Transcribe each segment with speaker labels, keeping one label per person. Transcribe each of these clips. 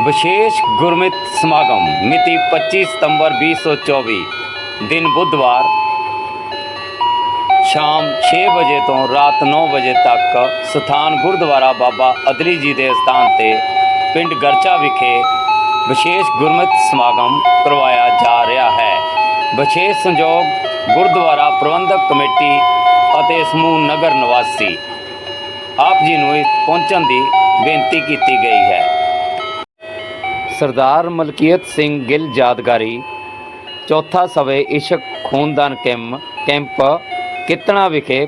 Speaker 1: ਵਿਸ਼ੇਸ਼ ਗੁਰਮਿਤ ਸਮਾਗਮ ਮਿਤੀ 25 ਸਤੰਬਰ 2024 ਦਿਨ ਬੁੱਧਵਾਰ, ਸ਼ਾਮ 6 ਵਜੇ ਤੋਂ ਰਾਤ 9 ਵਜੇ ਤੱਕ ਸਥਾਨ ਗੁਰਦੁਆਰਾ ਬਾਬਾ ਅਦਲੀ ਜੀ ਦੇ ਸਥਾਨ ਤੇ ਪਿੰਡ ਗਰਚਾ ਵਿਖੇ ਵਿਸ਼ੇਸ਼ ਗੁਰਮਿਤ ਸਮਾਗਮ ਕਰਵਾਇਆ ਜਾ ਰਿਹਾ ਹੈ। ਵਿਸ਼ੇਸ਼ ਸੰਯੋਗ ਗੁਰਦੁਆਰਾ ਪ੍ਰਬੰਧਕ ਕਮੇਟੀ ਅਤੇ ਸਮੂਹ ਨਗਰ ਨਿਵਾਸੀ ਆਪ ਜੀ ਨੂੰ ਪਹੁੰਚਣ ਦੀ ਬੇਨਤੀ ਕੀਤੀ ਗਈ ਹੈ। ਸਰਦਾਰ ਮਲਕੀਅਤ ਸਿੰਘ ਗਿੱਲ ਯਾਦਗਾਰੀ, ਚੌਥਾ ਸਵੇ ਇਸ਼ਕ ਖੂਨਦਾਨ ਕੈਂਪ ਕੈਂਪ, ਕਿਤਣਾ ਵਿਖੇ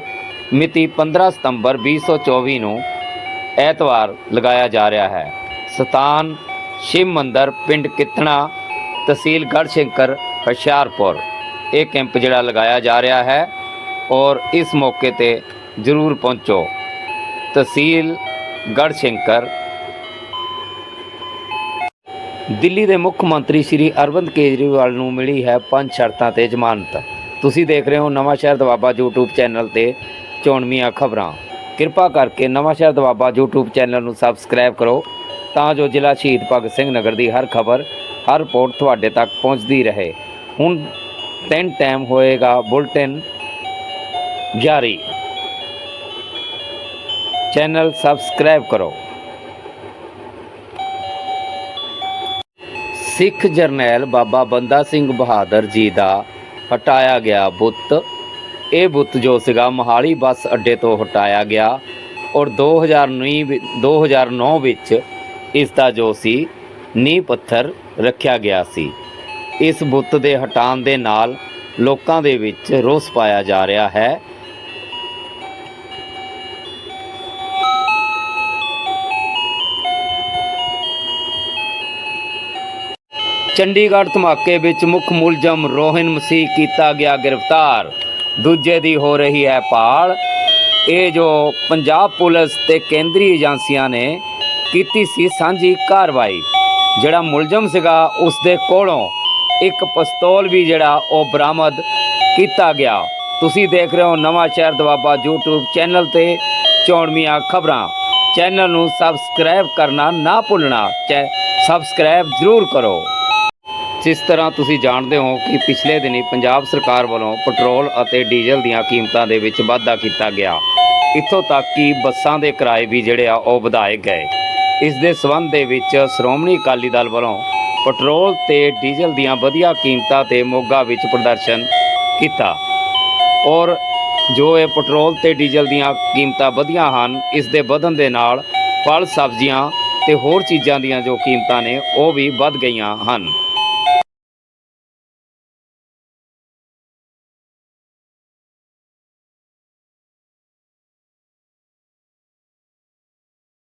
Speaker 1: ਮਿਤੀ 15 ਸਤੰਬਰ 2024 ਨੂੰ ਐਤਵਾਰ ਲਗਾਇਆ ਜਾ ਰਿਹਾ ਹੈ। ਸਥਾਨ ਸ਼ਿਵ ਮੰਦਰ, ਪਿੰਡ ਕਿਤਣਾ, ਤਹਿਸੀਲ ਗੜਸ਼ੰਕਰ ਹੁਸ਼ਿਆਰਪੁਰ। ਇਹ ਕੈਂਪ ਜਿਹੜਾ ਲਗਾਇਆ ਜਾ ਰਿਹਾ ਹੈ ਔਰ ਇਸ ਮੌਕੇ ਤੇ ਜ਼ਰੂਰ ਪਹੁੰਚੋ। ਤਹਿਸੀਲ ਗੜਸ਼ੰਕਰ ਦਿੱਲੀ ਦੇ ਮੁੱਖ ਮੰਤਰੀ ਸ਼੍ਰੀ ਅਰਵਿੰਦ ਕੇਜਰੀਵਾਲ ਨੂੰ ਮਿਲੀ ਹੈ ਪੰਜ ਸ਼ਰਤਾਂ ਤੇ ਜ਼ਮਾਨਤ। ਤੁਸੀਂ ਦੇਖ ਰਹੇ ਹੋ ਨਵਾਂ ਸ਼ਹਿਰ ਦਵਾਬਾ YouTube ਚੈਨਲ ਤੇ ਚੋਣਵੀਆਂ ਖਬਰਾਂ। ਕਿਰਪਾ ਕਰਕੇ ਨਵਾਂ ਸ਼ਹਿਰ ਦਵਾਬਾ YouTube ਚੈਨਲ ਨੂੰ ਸਬਸਕ੍ਰਾਈਬ ਕਰੋ ਤਾਂ ਜੋ ਜ਼ਿਲ੍ਹਾ ਸ਼ਹੀਦ ਭਗਤ ਸਿੰਘ ਨਗਰ ਦੀ ਹਰ ਖਬਰ, ਹਰ ਰਿਪੋਰਟ ਤੁਹਾਡੇ ਤੱਕ ਪਹੁੰਚਦੀ ਰਹੇ। ਹੁਣ ਤਿੰਨ ਟਾਈਮ ਹੋਏਗਾ ਬੁਲਟਿਨ ਜਾਰੀ। ਚੈਨਲ ਸਬਸਕ੍ਰਾਈਬ ਕਰੋ। ਸਿੱਖ ਜਰਨੈਲ ਬਾਬਾ ਬੰਦਾ ਸਿੰਘ ਬਹਾਦਰ ਜੀ ਦਾ ਹਟਾਇਆ ਗਿਆ ਬੁੱਤ। ਇਹ ਬੁੱਤ ਜੋ ਸੀਗਾ, ਮੋਹਾਲੀ ਬੱਸ ਅੱਡੇ ਤੋਂ ਹਟਾਇਆ ਗਿਆ ਔਰ 2009 ਵਿ- 2009 ਵਿੱਚ ਇਸ ਦਾ ਜੋ ਸੀ, ਨੀਂਹ ਪੱਥਰ ਰੱਖਿਆ ਗਿਆ ਸੀ। ਇਸ ਬੁੱਤ ਦੇ ਹਟਾਉਣ ਦੇ ਨਾਲ ਲੋਕਾਂ ਦੇ ਵਿੱਚ ਰੋਸ ਪਾਇਆ ਜਾ ਰਿਹਾ ਹੈ ਚੰਡੀਗੜ੍ਹ ਧਮਾਕੇ ਵਿੱਚ ਮੁੱਖ ਮੁਲਜ਼ਮ ਰੋਹਿਨ ਮਸੀਹ ਕੀਤਾ ਗਿਆ ਗ੍ਰਿਫਤਾਰ। ਦੂਜੇ ਦੀ ਹੋ ਰਹੀ ਹੈ ਭਾਲ। ਇਹ ਜੋ ਪੰਜਾਬ ਪੁਲਿਸ ਤੇ ਕੇਂਦਰੀ ਏਜੰਸੀਆਂ ਨੇ ਕੀਤੀ ਸੀ ਸਾਂਝੀ ਕਾਰਵਾਈ, ਜਿਹੜਾ ਮੁਲਜ਼ਮ ਸੀਗਾ ਉਸ ਦੇ ਕੋਲੋਂ ਇੱਕ ਪਿਸਤੌਲ ਵੀ ਜਿਹੜਾ ਉਹ ਬਰਾਮਦ ਕੀਤਾ ਗਿਆ। ਤੁਸੀਂ ਦੇਖ ਰਹੇ ਹੋ ਨਵਾਂ ਸ਼ਹਿਰ ਦਵਾਬਾ YouTube ਚੈਨਲ ਤੇ ਚੌਣਵੀਆਂ ਖਬਰਾਂ। ਚੈਨਲ ਨੂੰ ਸਬਸਕ੍ਰਾਈਬ ਕਰਨਾ ਨਾ ਭੁੱਲਣਾ, ਚੈ ਸਬਸਕ੍ਰਾਈਬ ਜ਼ਰੂਰ ਕਰੋ। ਜਿਸ ਤਰ੍ਹਾਂ ਤੁਸੀਂ ਜਾਣਦੇ ਹੋ ਕਿ ਪਿਛਲੇ ਦਿਨੀ ਪੰਜਾਬ ਸਰਕਾਰ ਵੱਲੋਂ ਪੈਟਰੋਲ ਅਤੇ ਡੀਜ਼ਲ ਦੀਆਂ ਕੀਮਤਾਂ ਦੇ ਵਿੱਚ ਵਾਧਾ ਕੀਤਾ ਗਿਆ। ਇੱਥੋਂ ਤੱਕ ਕਿ ਬੱਸਾਂ ਦੇ ਕਿਰਾਏ ਵੀ ਜਿਹੜੇ ਆ ਉਹ ਵਧਾਏ ਗਏ। ਇਸ ਦੇ ਸਬੰਧ ਦੇ ਵਿੱਚ ਸ਼੍ਰੋਮਣੀ ਅਕਾਲੀ ਦਲ ਵੱਲੋਂ ਪੈਟਰੋਲ ਤੇ ਡੀਜ਼ਲ ਦੀਆਂ ਵਧੀਆ ਕੀਮਤਾਂ ਤੇ ਮੋਗਾ ਵਿੱਚ ਪ੍ਰਦਰਸ਼ਨ ਕੀਤਾ। ਔਰ ਜੋ ਇਹ ਪੈਟਰੋਲ ਤੇ ਡੀਜ਼ਲ ਦੀਆਂ ਕੀਮਤਾਂ ਵਧੀਆਂ ਹਨ, ਇਸ ਦੇ ਵਧਣ ਦੇ ਨਾਲ ਫਲ, ਸਬਜ਼ੀਆਂ ਤੇ ਹੋਰ ਚੀਜ਼ਾਂ ਦੀਆਂ ਜੋ ਕੀਮਤਾਂ ਨੇ, ਉਹ ਵੀ ਵੱਧ ਗਈਆਂ ਹਨ।